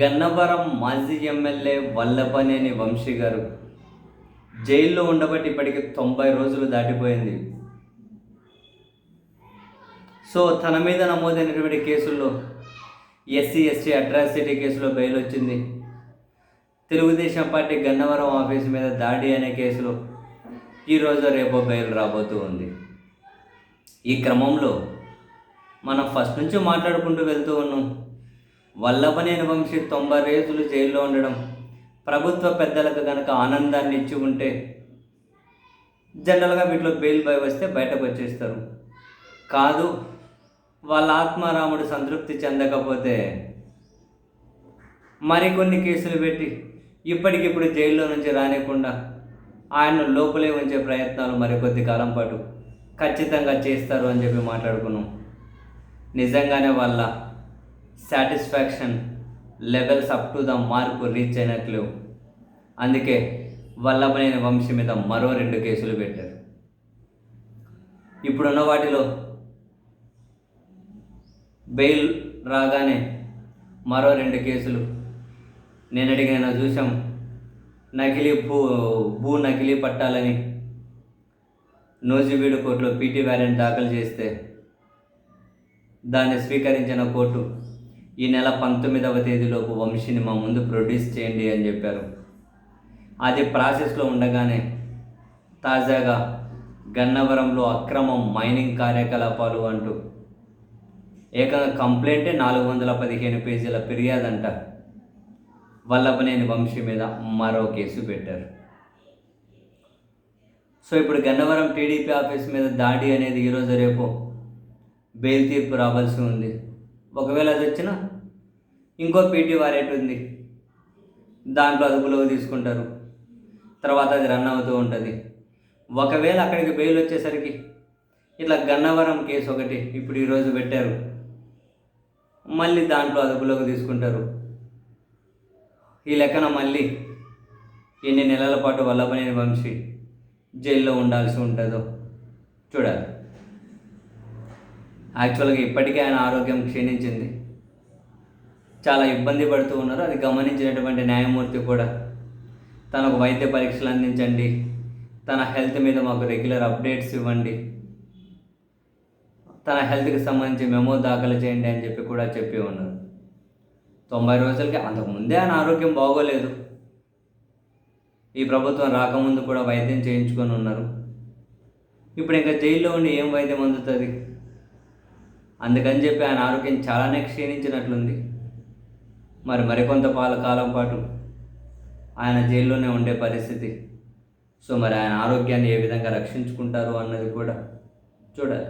గన్నవరం మాజీ ఎమ్మెల్యే వల్లభనేని వంశీ గారు జైల్లో ఉండబట్టి ఇప్పటికి తొంభై రోజులు దాటిపోయింది. సో తన మీద నమోదైనటువంటి కేసుల్లో ఎస్సీ ఎస్టీ అట్రాసిటీ కేసులో బెయిల్ వచ్చింది. తెలుగుదేశం పార్టీ గన్నవరం ఆఫీస్ మీద దాడి అనే కేసులో ఈరోజు రేపో బెయిల్ రాబోతూ ఉంది. ఈ క్రమంలో మనం ఫస్ట్ నుంచి మాట్లాడుకుంటూ వెళ్తూ ఉన్నాం. వల్లభనేని వంశీ తొంభై రోజులు జైల్లో ఉండడం ప్రభుత్వ పెద్దలకు కనుక ఆనందాన్ని ఇచ్చి ఉంటే జనరల్గా వీటిలో బెయిల్ బై వస్తే బయటకు వచ్చేస్తారు. కాదు వాళ్ళ ఆత్మారాముడు సంతృప్తి చెందకపోతే మరికొన్ని కేసులు పెట్టి ఇప్పటికిప్పుడు జైల్లో నుంచి రానికుండా ఆయన లోపలే ఉంచే ప్రయత్నాలు మరికొద్ది కాలం పాటు ఖచ్చితంగా చేస్తారు అని చెప్పి మాట్లాడుకున్నాం. నిజంగానే వాళ్ళ satisfaction levels up to the mark reach అయినట్లు. అందుకే వల్లభనేని వంశీ మీద మరో రెండు కేసులు పెట్టారు. ఇప్పుడున్న వాటిలో బెయిల్ రాగానే మరో రెండు కేసులు. నేను అడిగిన చూసాం నకిలీ భూ భూ నకిలీ పట్టాలని నూజివీడు కోర్టులో పీటీ వ్యాలెంట్ దాఖలు చేస్తే దాన్ని స్వీకరించిన కోర్టు ఈ నెల పంతొమ్మిదవ తేదీలోపు వంశీని మా ముందు ప్రొడ్యూస్ చేయండి అని చెప్పారు. అది ప్రాసెస్లో ఉండగానే తాజాగా గన్నవరంలో అక్రమం మైనింగ్ కార్యకలాపాలు అంటూ ఏకంగా కంప్లైంటే నాలుగు వందల పదిహేను పేజీల ఫిర్యాదంట వల్లభనేని వంశీ మీద మరో కేసు పెట్టారు. సో ఇప్పుడు గన్నవరం టీడీపీ ఆఫీస్ మీద దాడి అనేది ఈరోజు రేపు బెయిల్ తీర్పు రావాల్సి ఉంది. ఒకవేళ అది వచ్చినా ఇంకో పీటీ వారెంట్ ఉంది. దాంట్లో అదుపులోకి తీసుకుంటారు. తర్వాత అది రన్ అవుతూ ఉంటుంది. ఒకవేళ అక్కడికి బెయిల్ వచ్చేసరికి ఇట్లా గన్నవరం కేసు ఒకటి ఇప్పుడు ఈరోజు పెట్టారు. మళ్ళీ దాంట్లో అదుపులోకి తీసుకుంటారు. ఈ లెక్కన మళ్ళీ ఎన్ని నెలల పాటు వల్లభనేని వంశీ జైల్లో ఉండాల్సి ఉంటుందో చూడాలి. యాక్చువల్గా ఇప్పటికే ఆయన ఆరోగ్యం క్షీణించింది. చాలా ఇబ్బంది పడుతూ ఉన్నారు. అది గమనించినటువంటి న్యాయమూర్తి కూడా తనకు వైద్య పరీక్షలు అందించండి. తన హెల్త్ మీద మాకు రెగ్యులర్ అప్డేట్స్ ఇవ్వండి. తన హెల్త్కి సంబంధించి మెమో దాఖలు చేయండి అని చెప్పి కూడా చెప్పి ఉన్నారు. తొంభై రోజులకి అంతకుముందే ఆయన ఆరోగ్యం బాగోలేదు. ఈ ప్రభుత్వం రాకముందు కూడా వైద్యం చేయించుకొని ఉన్నారు. ఇప్పుడు ఇంకా జైల్లో ఉండి ఏం వైద్యం అందుతుంది? అందుకని చెప్పి ఆయన ఆరోగ్యం చాలానే క్షీణించినట్లుంది. మరి మరికొంత పాల కాలం పాటు ఆయన జైల్లోనే ఉండే పరిస్థితి. సో మరి ఆయన ఆరోగ్యాన్ని ఏ విధంగా రక్షించుకుంటారు అన్నది కూడా చూడాలి.